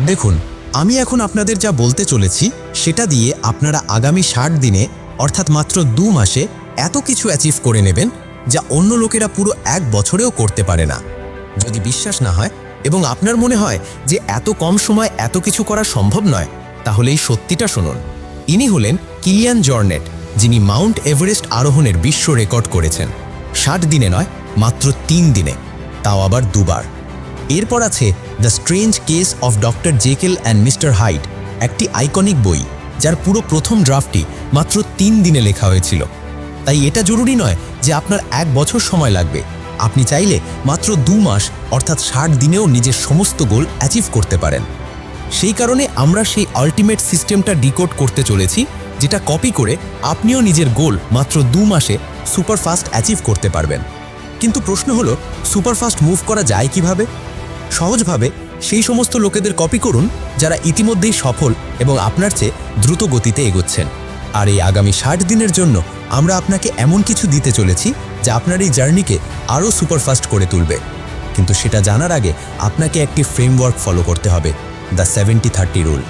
দেখুন, আমি এখন আপনাদের যা বলতে চলেছি, সেটা দিয়ে আপনারা আগামী ষাট দিনে, অর্থাৎ মাত্র দু মাসে, এত কিছু অ্যাচিভ করে নেবেন, যা অন্য লোকেরা পুরো এক বছরেও করতে পারে না। যদি বিশ্বাস না হয়, এবং আপনার মনে হয় যে এত কম সময় এত কিছু করা সম্ভব নয়, তাহলে এই সত্যিটা শুনুন। ইনি হলেন কিলিয়ান জর্নেট, যিনি মাউন্ট এভারেস্ট আরোহণের বিশ্ব রেকর্ড করেছেন। ষাট দিনে নয়, মাত্র তিন দিনে, তাও আবার দুবার। এরপর আছে the strange case of doctor Jekyll and mister Hyde, একটি আইকনিক বই, যার পুরো প্রথম ড্রাফটটি মাত্র তিন দিনে লেখা হয়েছিল। তাই এটা জরুরি নয় যে আপনার এক বছর সময় লাগবে। আপনি চাইলে মাত্র দু মাস, অর্থাৎ ষাট দিনেও নিজের সমস্ত গোল অ্যাচিভ করতে পারেন। সেই কারণে আমরা সেই আলটিমেট সিস্টেমটা ডিকোড করতে চলেছি, যেটা কপি করে আপনিও নিজের গোল মাত্র দু মাসে সুপারফাস্ট অ্যাচিভ করতে পারবেন। কিন্তু প্রশ্ন হলো সুপারফাস্ট মুভ করা যায় কীভাবে? সহজভাবে সেই সমস্ত লোকেদের কপি করুন যারা ইতিমধ্যেই সফল এবং আপনার চেয়ে দ্রুত গতিতে এগোচ্ছেন। আর এই আগামী ষাট দিনের জন্য আমরা আপনাকে এমন কিছু দিতে চলেছি যা আপনার এই জার্নিকে আরও সুপারফাস্ট করে তুলবে। কিন্তু সেটা জানার আগে আপনাকে একটি ফ্রেমওয়ার্ক ফলো করতে হবে দ্য সেভেন্টি থার্টি রুল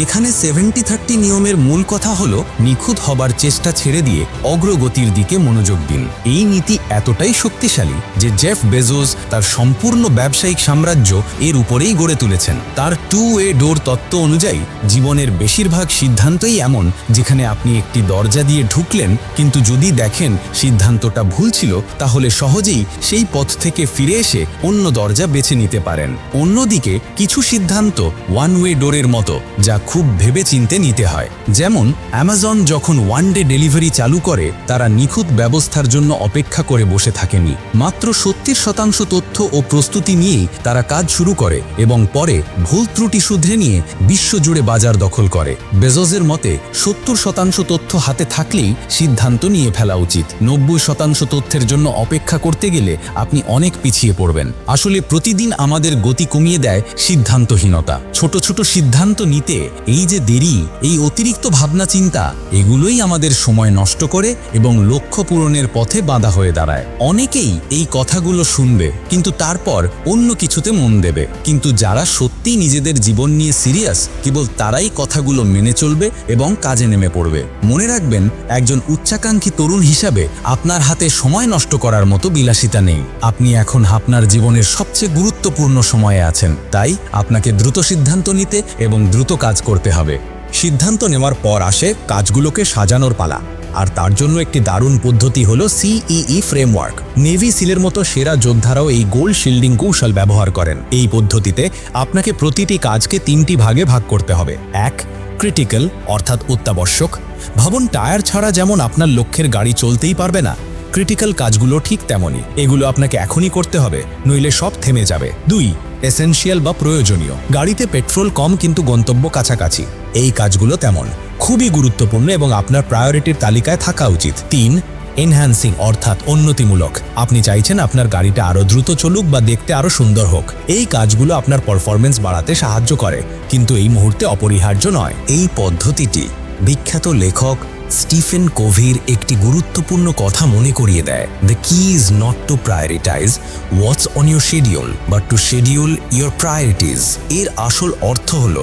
এখানে সেভেন্টি থার্টি নিয়মের মূল কথা হলো নিখুঁত হবার চেষ্টা ছেড়ে দিয়ে অগ্রগতির দিকে মনোযোগ দিন। এই নীতি এতটাই শক্তিশালী যে জেফ বেজোস তার সম্পূর্ণ ব্যবসায়িক সাম্রাজ্য এর উপরেই গড়ে তুলেছেন। তার টু এ ডোর তত্ত্ব অনুযায়ী জীবনের বেশিরভাগ সিদ্ধান্তই এমন যেখানে আপনি একটি দরজা দিয়ে ঢুকলেন, কিন্তু যদি দেখেন সিদ্ধান্তটা ভুল ছিল, তাহলে সহজেই সেই পথ থেকে ফিরে এসে অন্য দরজা বেছে নিতে পারেন। অন্যদিকে কিছু সিদ্ধান্ত ওয়ান ওয়ে ডোরের মতো, যা খুব ভেবে চিনতে নিতে হয়। যেমন অ্যামাজন যখন ওয়ান ডে ডেলিভারি চালু করে, তারা নিখুঁত ব্যবস্থার জন্য অপেক্ষা করে বসে থাকেনি। মাত্র সত্তর শতাংশ তথ্য ও প্রস্তুতি নিয়েই তারা কাজ শুরু করে এবং পরে ভুল ত্রুটি শুধরে নিয়ে বিশ্বজুড়ে বাজার দখল করে। বেজোজের মতে, সত্তর শতাংশ তথ্য হাতে থাকলেই সিদ্ধান্ত নিয়ে ফেলা উচিত। নব্বই শতাংশ তথ্যের জন্য অপেক্ষা করতে গেলে আপনি অনেক পিছিয়ে পড়বেন। আসলে প্রতিদিন আমাদের গতি কমিয়ে দেয় সিদ্ধান্তহীনতা। ছোট ছোট সিদ্ধান্ত নিতে এই যে দেরি, এই অতিরিক্ত ভাবনা চিন্তা, এগুলোই আমাদের সময় নষ্ট করে এবং লক্ষ্য পূরণের পথে বাধা হয়ে দাঁড়ায়। অনেকেই এই কথাগুলো শুনবে, কিন্তু তারপর অন্য কিছুতে মন দেবে। কিন্তু যারা সত্যিই নিজেদের জীবন নিয়ে সিরিয়াস, কেবল তারাই কথাগুলো মেনে চলবে এবং কাজে নেমে পড়বে। মনে রাখবেন, একজন উচ্চাকাঙ্ক্ষী তরুণ হিসাবে আপনার হাতে সময় নষ্ট করার মতো বিলাসিতা নেই। আপনি এখন আপনার জীবনের সবচেয়ে গুরুত্বপূর্ণ সময়ে আছেন। তাই আপনাকে দ্রুত সিদ্ধান্ত নিতে এবং দ্রুত কাজ করতে হবে। সিদ্ধান্ত নেওয়ার পর আসে কাজগুলোকে সাজানোর পালা। আর তার জন্য একটি দারুণ পদ্ধতি হল সিইই ফ্রেমওয়ার্ক। নেভি সিলের মতো সেরা যোদ্ধারাও এই গোল্ড শিল্ডিং কৌশল ব্যবহার করেন। এই পদ্ধতিতে আপনাকে প্রতিটি কাজকে তিনটি ভাগে ভাগ করতে হবে। এক, ক্রিটিক্যাল, অর্থাৎ অত্যাবশ্যক। ভবন টায়ার ছাড়া যেমন আপনার লক্ষ্যের গাড়ি চলতেই পারবে না ক্রিটিক্যাল কাজগুলো ঠিক তেমনই। এগুলো আপনাকে এখনই করতে হবে, নইলে সব থেমে যাবে। দুই এসেনশিয়াল বা প্রয়োজনীয়। গাড়িতে পেট্রোল কম কিন্তু গন্তব্য কাছাকাছি। এই কাজগুলো তেমন। খুবই গুরুত্বপূর্ণ এবং আপনার প্রায়োরিটির তালিকায় থাকা উচিত। তিন এনহ্যান্সিং অর্থাৎ উন্নতিমূলক। আপনি চাইছেন আপনার গাড়িটা আরও দ্রুত চলুক বা দেখতে আরও সুন্দর হোক। এই কাজগুলো আপনার পারফরমেন্স বাড়াতে সাহায্য করে। কিন্তু এই মুহূর্তে অপরিহার্য নয়। এই পদ্ধতিটি বিখ্যাত লেখক স্টিফেন কোভির একটি গুরুত্বপূর্ণ কথা মনে করিয়ে দেয়। The key is not to prioritize what's on your schedule but to schedule your priorities এর আসল অর্থ হলো,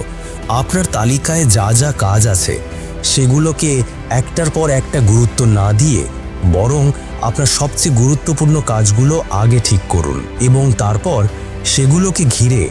আপনার তালিকায় যা যা কাজ আছে, সেগুলোকে একটার পর একটা গুরুত্ব না দিয়ে বরং আপনার সবচেয়ে গুরুত্বপূর্ণ কাজগুলো আগে ঠিক করুন এবং তারপর সেগুলোকে ঘিরে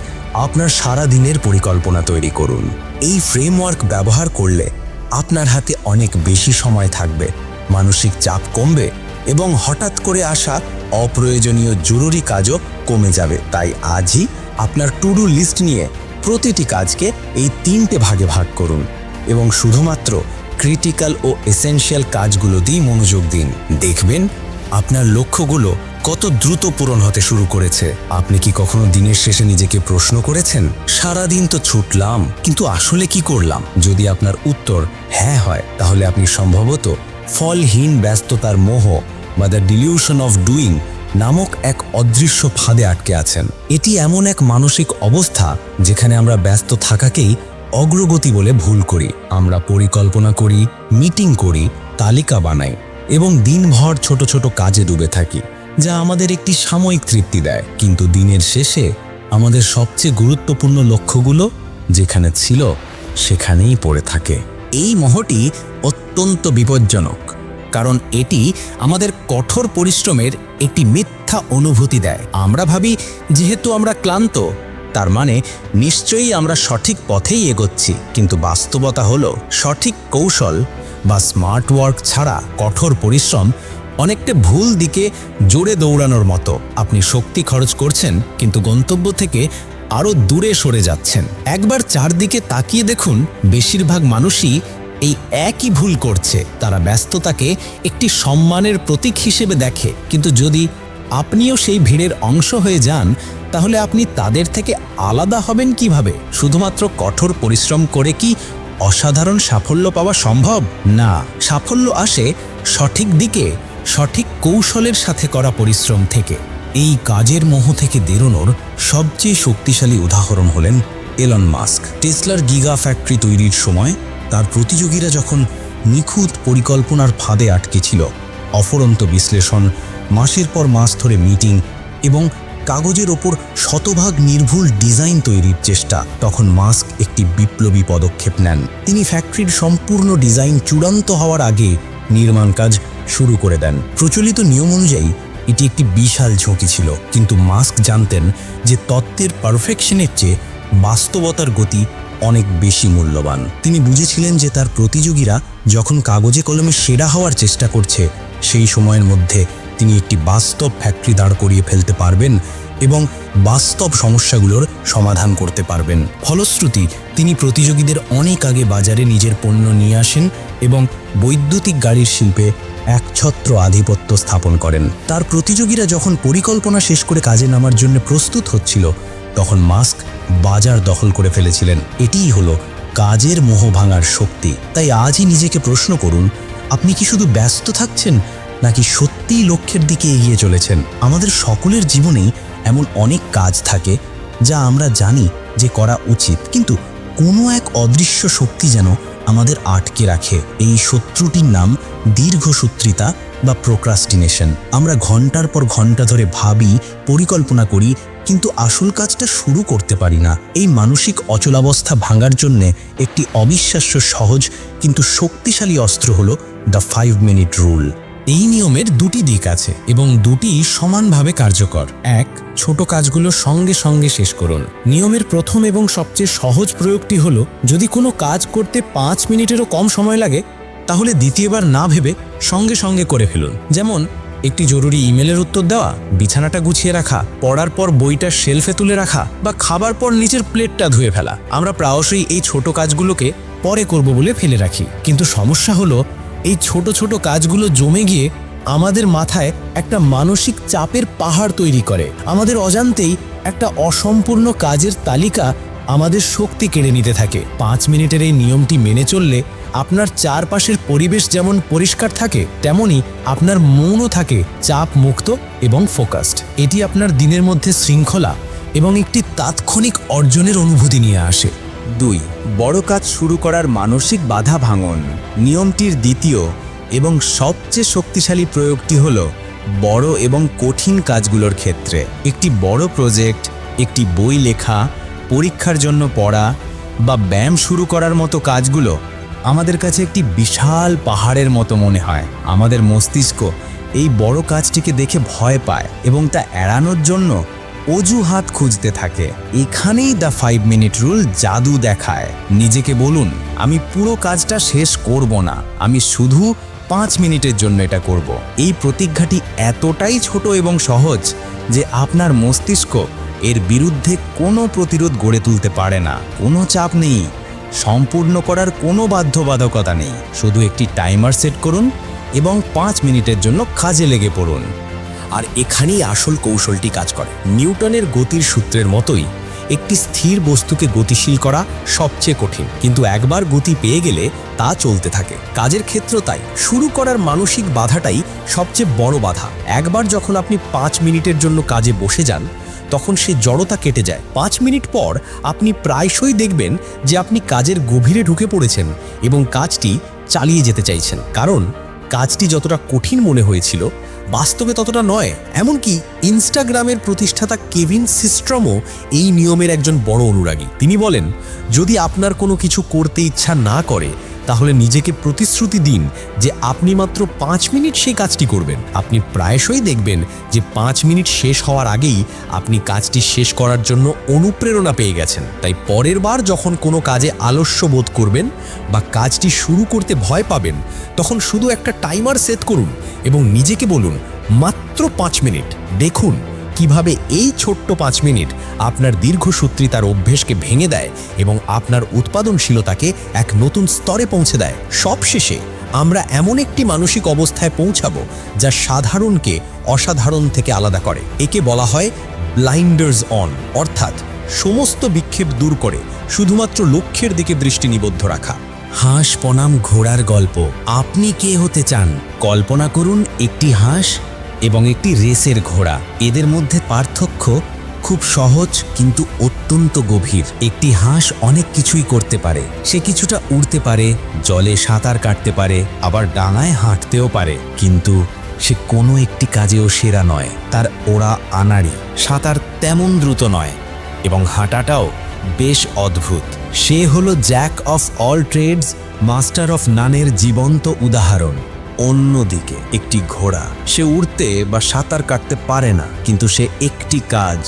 আপনার সারা দিনের পরিকল্পনা তৈরি করুন। এই ফ্রেমওয়ার্ক ব্যবহার করলে আপনার হাতে অনেক বেশি সময় থাকবে। মানসিক চাপ কমবে এবং হঠাৎ করে আসা অপ্রয়োজনীয় জরুরি কাজও কমে যাবে। তাই আজই আপনার টু ডু লিস্ট নিয়ে প্রতিটি কাজকে এই তিনটে ভাগে ভাগ করুন এবং শুধুমাত্র ক্রিটিক্যাল ও এসেনশিয়াল কাজগুলো দিয়ে মনোযোগ দিন। দেখবেন আপনার লক্ষ্যগুলো কত দ্রুত পূরণ হতে শুরু করেছে? আপনি কি কখনো দিনের শেষে নিজেকে প্রশ্ন করেছেন? সারাদিন তো ছুটলাম, কিন্তু আসলে কি করলাম? যদি আপনার উত্তর হ্যাঁ হয়, তাহলে আপনি সম্ভবত ফলহীন ব্যস্ততার মোহ বা দ্য ডিলিউশন অফ ডুইং নামক এক অদৃশ্য ফাঁদে আটকে আছেন। এটি এমন এক মানসিক অবস্থা যেখানে আমরা ব্যস্ত থাকাকেই অগ্রগতি বলে ভুল করি। আমরা পরিকল্পনা করি, মিটিং করি, তালিকা বানাই। এবং দিনভর ছোট ছোট কাজে ডুবে থাকি, যা আমাদের একটি সাময়িক তৃপ্তি দেয়। কিন্তু দিনের শেষে আমাদের সবচেয়ে গুরুত্বপূর্ণ লক্ষ্যগুলো যেখানে ছিল, সেখানেই পড়ে থাকে। এই মহটি অত্যন্ত বিপজ্জনক, কারণ এটি আমাদের কঠোর পরিশ্রমের একটি মিথ্যা অনুভূতি দেয়। আমরা ভাবি, যেহেতু আমরা ক্লান্ত, তার মানে নিশ্চয়ই আমরা সঠিক পথেই এগোচ্ছি। কিন্তু বাস্তবতা হলো, সঠিক কৌশল বা স্মার্ট ওয়ার্ক ছাড়া কঠোর পরিশ্রম অনেকটা ভুল দিকে জোরে দৌড়ানোর মতো। আপনি শক্তি খরচ করছেন, কিন্তু গন্তব্য থেকে আরও দূরে সরে যাচ্ছেন। একবার চারদিকে তাকিয়ে দেখুন, বেশিরভাগ মানুষই এই একই ভুল করছে। তারা ব্যস্ততাকে একটি সম্মানের প্রতীক হিসেবে দেখে। কিন্তু যদি আপনিও সেই ভিড়ের অংশ হয়ে যান, তাহলে আপনি তাদের থেকে আলাদা হবেন কীভাবে? শুধুমাত্র কঠোর পরিশ্রম করে কি অসাধারণ সাফল্য পাওয়া সম্ভব? না। সাফল্য আসে সঠিক দিকে, সঠিক কৌশলের সাথে করা পরিশ্রম থেকে। এই কাজের মোহ থেকে বেরোনোর সবচেয়ে শক্তিশালী উদাহরণ হলেন এলন মাস্ক টেসলার গিগা ফ্যাক্টরি তৈরির সময় তার প্রতিযোগীরা যখন নিখুঁত পরিকল্পনার ফাঁদে আটকে ছিল, অফরন্ত বিশ্লেষণ, মাসের পর মাস ধরে মিটিং এবং কাগজের ওপর শতভাগ নির্ভুল ডিজাইন তৈরির চেষ্টা। তখন মাস্ক একটি বিপ্লবী পদক্ষেপ নেন। তিনি ফ্যাক্টরির সম্পূর্ণ ডিজাইন চূড়ান্ত হওয়ার আগে নির্মাণ কাজ শুরু করে দেন। প্রচলিত নিয়ম অনুযায়ী, এটি একটি বিশাল ঝুঁকি ছিল। কিন্তু মাস্ক জানতেন যে তত্ত্বের পারফেকশনের চেয়ে বাস্তবতার গতি অনেক বেশি মূল্যবান। তিনি বুঝেছিলেন যে তার প্রতিযোগীরা যখন কাগজে কলমে সেরা হওয়ার চেষ্টা করছে, সেই সময়ের মধ্যে তিনি একটি বাস্তব ফ্যাক্টরি দাঁড় করিয়ে ফেলতে পারবেন এবং বাস্তব সমস্যাগুলোর সমাধান করতে পারবেন। ফলশ্রুতি, তিনি প্রতিযোগীদের অনেক আগে বাজারে নিজের পণ্য নিয়ে আসেন এবং বৈদ্যুতিক গাড়ির শিল্পে একছত্র আধিপত্য স্থাপন করেন। তার প্রতিযোগীরা যখন পরিকল্পনা শেষ করে কাজে নামার জন্য প্রস্তুত হচ্ছিল, তখন মাস্ক বাজার দখল করে ফেলেছিলেন। এটিই হলো কাজের মোহ ভাঙার শক্তি। তাই আজই নিজেকে প্রশ্ন করুন, আপনি কি শুধু ব্যস্ত থাকছেন নাকি সত্যিই লক্ষ্যের দিকে এগিয়ে চলেছেন? আমাদের সকলের জীবনেই এমন অনেক কাজ থাকে যা আমরা জানি যে করা উচিত, কিন্তু কোনো এক অদৃশ্য শক্তি যেন আমাদের আটকে রাখে। এই শত্রুটির নাম দীর্ঘসূত্রিতা বা প্রোক্রাস্টিনেশন আমরা ঘণ্টার পর ঘণ্টা ধরে ভাবি, পরিকল্পনা করি, কিন্তু আসল কাজটা শুরু করতে পারি না। এই মানসিক অচলাবস্থা ভাঙার জন্য একটি অবিশ্বাস্য সহজ, কিন্তু শক্তিশালী অস্ত্র হলো দ্য ফাইভ মিনিট রুল এই নিয়মের দুটি দিক আছে এবং দুটি সমানভাবে কার্যকর। এক, ছোট কাজগুলো সঙ্গে সঙ্গে শেষ করুন। নিয়মের প্রথম এবং সবচেয়ে সহজ প্রয়োগটি হলো, যদি কোনো কাজ করতে পাঁচ মিনিটেরও কম সময় লাগে, তাহলে দ্বিতীয়বার না ভেবে সঙ্গে সঙ্গে করে ফেলুন। যেমন, একটি জরুরি ইমেলের উত্তর দেওয়া, বিছানাটা গুছিয়ে রাখা, পড়ার পর বইটা শেলফে তুলে রাখা, বা খাবার পর নিচের প্লেটটা ধুয়ে ফেলা। আমরা প্রায়শই এই ছোট কাজগুলোকে পরে করব বলে ফেলে রাখি। কিন্তু সমস্যা হলো এই ছোট ছোট কাজগুলো জমে গিয়ে আমাদের মাথায় একটা মানসিক চাপের পাহাড় তৈরি করে। আমাদের অজান্তেই একটা অসম্পূর্ণ কাজের তালিকা আমাদের শক্তি কেড়ে নিতে থাকে। পাঁচ মিনিটের এই নিয়মটি মেনে চললে আপনার চারপাশের পরিবেশ যেমন পরিষ্কার থাকে, তেমনি আপনার মনও থাকে চাপ মুক্ত এবং ফোকাসড। এটি আপনার দিনের মধ্যে শৃঙ্খলা এবং একটি তাৎক্ষণিক অর্জনের অনুভূতি নিয়ে আসে। দুই, বড় কাজ শুরু করার মানসিক বাধা ভাঙন। নিয়মটির দ্বিতীয় এবং সবচেয়ে শক্তিশালী প্রয়োগটি হল বড় এবং কঠিন কাজগুলোর ক্ষেত্রে। একটি বড় প্রজেক্ট, একটি বই লেখা, পরীক্ষার জন্য পড়া বা ব্যায়াম শুরু করার মতো কাজগুলো আমাদের কাছে একটি বিশাল পাহাড়ের মতো মনে হয়। আমাদের মস্তিষ্ক এই বড় কাজটিকে দেখে ভয় পায় এবং তা এড়ানোর জন্য অজুহাত খুঁজতে থাকে। এখানেই দ্য ফাইভ মিনিট রুল জাদু দেখায়। নিজেকে বলুন, আমি পুরো কাজটা শেষ করব না। আমি শুধু পাঁচ মিনিটের জন্য এটা করব। এই প্রতিজ্ঞাটি এতটাই ছোট এবং সহজ যে আপনার মস্তিষ্ক এর বিরুদ্ধে কোনো প্রতিরোধ গড়ে তুলতে পারে না। কোনো চাপ নেই। সম্পূর্ণ করার কোনো বাধ্যবাধকতা নেই। শুধু একটি টাইমার সেট করুন এবং পাঁচ মিনিটের জন্য কাজে লেগে পড়ুন। আর এখানেই আসল কৌশলটি কাজ করে। নিউটনের গতির সূত্রের মতোই একটি স্থির বস্তুকে গতিশীল করা সবচেয়ে কঠিন, কিন্তু একবার গতি পেয়ে গেলে তা চলতে থাকে। কাজের ক্ষেত্র তাই। শুরু করার মানসিক বাধাটাই সবচেয়ে বড় বাধা। একবার যখন আপনি পাঁচ মিনিটের জন্য কাজে বসে যান, তখন সে জড়তা কেটে যায়। পাঁচ মিনিট পর আপনি প্রায়শই দেখবেন যে আপনি কাজের গভীরে ঢুকে পড়েছেন এবং কাজটি চালিয়ে যেতে চাইছেন। কারণ কাজটি যতটা কঠিন মনে হয়েছিল বাস্তবে ততটা নয়, এমনকি ইনস্টাগ্রামের প্রতিষ্ঠাতা কেভিন সিস্ট্রমও এই নিয়মের একজন বড় অনুরাগী। তিনি বলেন, যদি আপনার কোনো কিছু করতে ইচ্ছা না করে তাহলে নিজেকে প্রতিশ্রুতি দিন যে আপনি মাত্র পাঁচ মিনিট সেই কাজটি করবেন। আপনি প্রায়শই দেখবেন যে পাঁচ মিনিট শেষ হওয়ার আগেই আপনি কাজটি শেষ করার জন্য অনুপ্রেরণা পেয়ে গেছেন। তাই পরের বার যখন কোনো কাজে আলস্য বোধ করবেন বা কাজটি শুরু করতে ভয় পাবেন, তখন শুধু একটা টাইমার সেট করুন এবং নিজেকে বলুন, মাত্র পাঁচ মিনিট, দেখুন কীভাবে এই ছোট্ট পাঁচ মিনিট আপনার দীর্ঘসূত্রিতার অভ্যেসকে ভেঙে দেয় এবং আপনার উৎপাদনশীলতাকে এক নতুন স্তরে পৌঁছে দেয়? সবশেষে আমরা এমন একটি মানসিক অবস্থায় পৌঁছাবো যা সাধারণকে অসাধারণ থেকে আলাদা করে। একে বলা হয় ব্লাইন্ডার্স অন অর্থাৎ সমস্ত বিক্ষেপ দূর করে, শুধুমাত্র লক্ষ্যের দিকে দৃষ্টি নিবদ্ধ রাখা। হাঁস বনাম ঘোড়ার গল্প। আপনি কে হতে চান? কল্পনা করুন একটি হাঁস এবং একটি রেসের ঘোড়া। এদের মধ্যে পার্থক্য খুব সহজ কিন্তু অত্যন্ত গভীর। একটি হাঁস অনেক কিছুই করতে পারে। সে কিছুটা উড়তে পারে, জলে সাঁতার কাটতে পারে, আবার ডাঙায় হাঁটতেও পারে। কিন্তু সে কোনো একটি কাজেও সেরা নয়। তার ওড়া আনাড়ি। সাঁতার তেমন দ্রুত নয় এবং হাঁটাটাও বেশ অদ্ভুত। সে হলো jack of all trades, master of নানের জীবন্ত উদাহরণ। অন্যদিকে একটি ঘোড়া। সে উড়তে বা সাঁতার কাটতে পারে না, কিন্তু সে একটি কাজ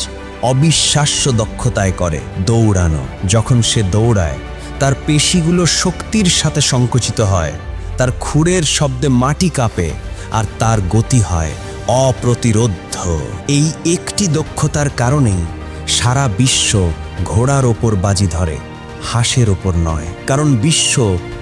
অবিশ্বাস্য দক্ষতায় করে, দৌড়ানো। যখন সে দৌড়ায়, তার পেশিগুলো শক্তির সাথে সংকুচিত হয়, তার খুরের শব্দে মাটি কাঁপে, আর তার গতি হয় অপ্রতিরোধ্য। এই একটি দক্ষতার কারণেই সারা বিশ্ব ঘোড়ার ওপর বাজি ধরে। হাঁসের ওপর নয়, কারণ বিশ্ব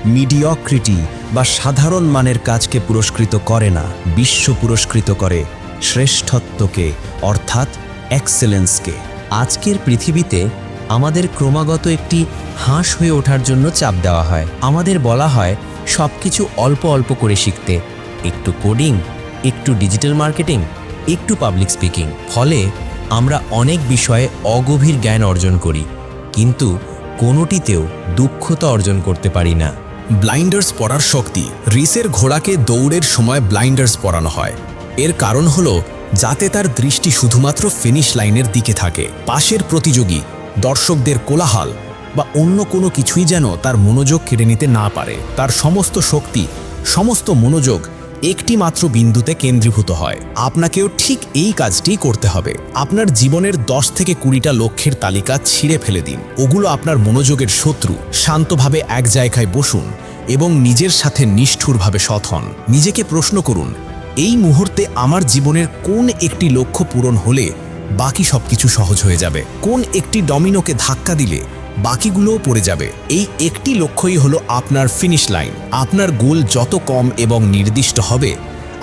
মিডিয়ক্রিটি বা সাধারণ মানের কাজকে পুরস্কৃত করে না, বিশ্ব পুরস্কৃত করে শ্রেষ্ঠত্বকে, অর্থাৎ এক্সেলেন্সকে। আজকের পৃথিবীতে আমাদের ক্রমাগত একটি হাঁস হয়ে ওঠার জন্য চাপ দেওয়া হয়। আমাদের বলা হয় সব কিছু অল্প অল্প করে শিখতে, একটু কোডিং, একটু ডিজিটাল মার্কেটিং, একটু পাবলিক স্পিকিং। ফলে আমরা অনেক বিষয়ে অগভীর জ্ঞান অর্জন করি। কিন্তু কোনোটিতেও দুঃখতা অর্জন করতে পারি না। ব্লাইন্ডার্স পরার শক্তি, রিসের ঘোড়াকে দৌড়ের সময় ব্লাইন্ডার্স পরানো হয়। এর কারণ হলো, যাতে তার দৃষ্টি শুধুমাত্র ফিনিশ লাইনের দিকে থাকে। পাশের প্রতিযোগী, দর্শকদের কোলাহল বা অন্য কোনো কিছুই যেন তার মনোযোগ কেড়ে নিতে না পারে। তার সমস্ত শক্তি, সমস্ত মনোযোগ একটি মাত্র বিন্দুতে কেন্দ্রীভূত হয়। আপনাকেও ঠিক এই কাজটি করতে হবে। আপনার জীবনের দশ থেকে কুড়িটা লক্ষ্যের তালিকা ছিঁড়ে ফেলে দিন। ওগুলো আপনার মনোযোগের শত্রু, শান্তভাবে এক জায়গায় বসুন এবং নিজের সাথে নিষ্ঠুরভাবে সৎ হন। নিজেকে প্রশ্ন করুন, এই মুহূর্তে আমার জীবনের কোন একটি লক্ষ্য পূরণ হলে বাকি সবকিছু সহজ হয়ে যাবে? কোন একটি ডমিনোকে ধাক্কা দিলে বাকিগুলোও পড়ে যাবে। এই একটি লক্ষ্যই হলো আপনার ফিনিশ লাইন আপনার গোল যত কম এবং নির্দিষ্ট হবে,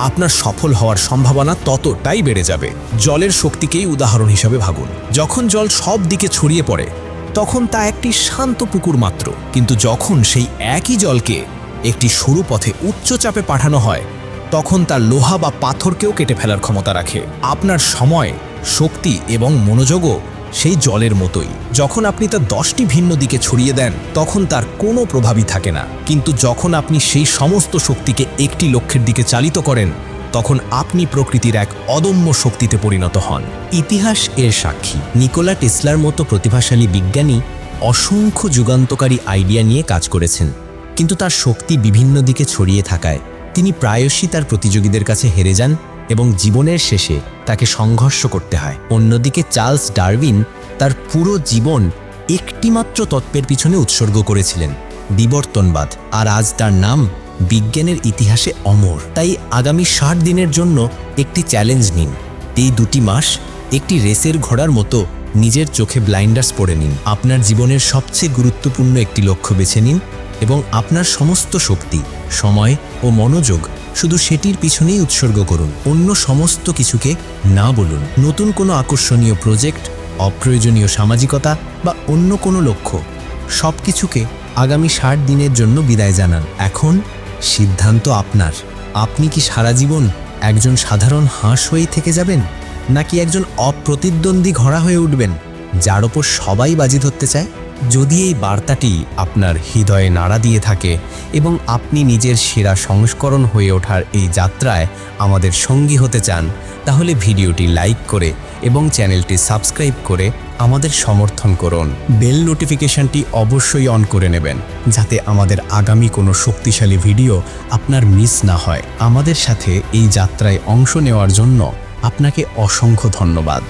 আপনার সফল হওয়ার সম্ভাবনা ততটাই বেড়ে যাবে। জলের শক্তিকেই উদাহরণ হিসাবে ভাবুন যখন জল সব দিকে ছড়িয়ে পড়ে, তখন তা একটি শান্ত পুকুর মাত্র। কিন্তু যখন সেই একই জলকে একটি সরু পথে উচ্চ চাপে পাঠানো হয়, তখন তার লোহা বা পাথরকেও কেটে ফেলার ক্ষমতা রাখে। আপনার সময়, শক্তি এবং মনোযোগও সেই জলের মতোই। যখন আপনি তা দশটি ভিন্ন দিকে ছড়িয়ে দেন, তখন তার কোনো প্রভাবই থাকে না। কিন্তু যখন আপনি সেই সমস্ত শক্তিকে একটি লক্ষ্যের দিকে চালিত করেন, তখন আপনি প্রকৃতির এক অদম্য শক্তিতে পরিণত হন। ইতিহাস এর সাক্ষী। নিকোলা টেসলার মতো প্রতিভাশালী বিজ্ঞানী অসংখ্য যুগান্তকারী আইডিয়া নিয়ে কাজ করেছেন। কিন্তু তার শক্তি বিভিন্ন দিকে ছড়িয়ে থাকায় তিনি প্রায়শই তার প্রতিযোগীদের কাছে হেরে যান এবং জীবনের শেষে তাকে সংঘর্ষ করতে হয়। অন্যদিকে চার্লস ডারউইন তার পুরো জীবন একটিমাত্র তত্ত্বের পিছনে উৎসর্গ করেছিলেন, বিবর্তনবাদ। আর আজ তার নাম বিজ্ঞানের ইতিহাসে অমর। তাই আগামী ষাট দিনের জন্য একটি চ্যালেঞ্জ নিন। এই দুটি মাস একটি রেসের ঘোড়ার মতো নিজের চোখে ব্লাইন্ডার্স পরে নিন। আপনার জীবনের সবচেয়ে গুরুত্বপূর্ণ একটি লক্ষ্য বেছে নিন এবং আপনার সমস্ত শক্তি, সময় ও মনোযোগ শুধু সেটির পিছনেই উৎসর্গ করুন। অন্য সমস্ত কিছুকে না বলুন। নতুন কোনো আকর্ষণীয় প্রজেক্ট, অপ্রয়োজনীয় সামাজিকতা বা অন্য কোনো লক্ষ্য সব কিছুকে আগামী ষাট দিনের জন্য বিদায় জানান। এখন সিদ্ধান্ত আপনার। আপনি কি সারা জীবন একজন সাধারণ হাঁস হয়েই থেকে যাবেন, নাকি একজন অপ্রতিদ্বন্দ্বী ঘোড়া হয়ে উঠবেন, যার ওপর সবাই বাজি ধরতে চায়? যদি এই বার্তাটি আপনার হৃদয়ে নাড়া দিয়ে থাকে এবং আপনি নিজের সেরা সংস্করণ হয়ে ওঠার এই যাত্রায় আমাদের সঙ্গী হতে চান, তাহলে ভিডিওটি লাইক করে এবং চ্যানেলটি সাবস্ক্রাইব করে আমাদের সমর্থন করুন। বেল নোটিফিকেশনটি অবশ্যই অন করে নেবেন, যাতে আমাদের আগামী কোনো শক্তিশালী ভিডিও আপনার মিস না হয়। আমাদের সাথে এই যাত্রায় অংশ নেওয়ার জন্য আপনাকে অসংখ্য ধন্যবাদ।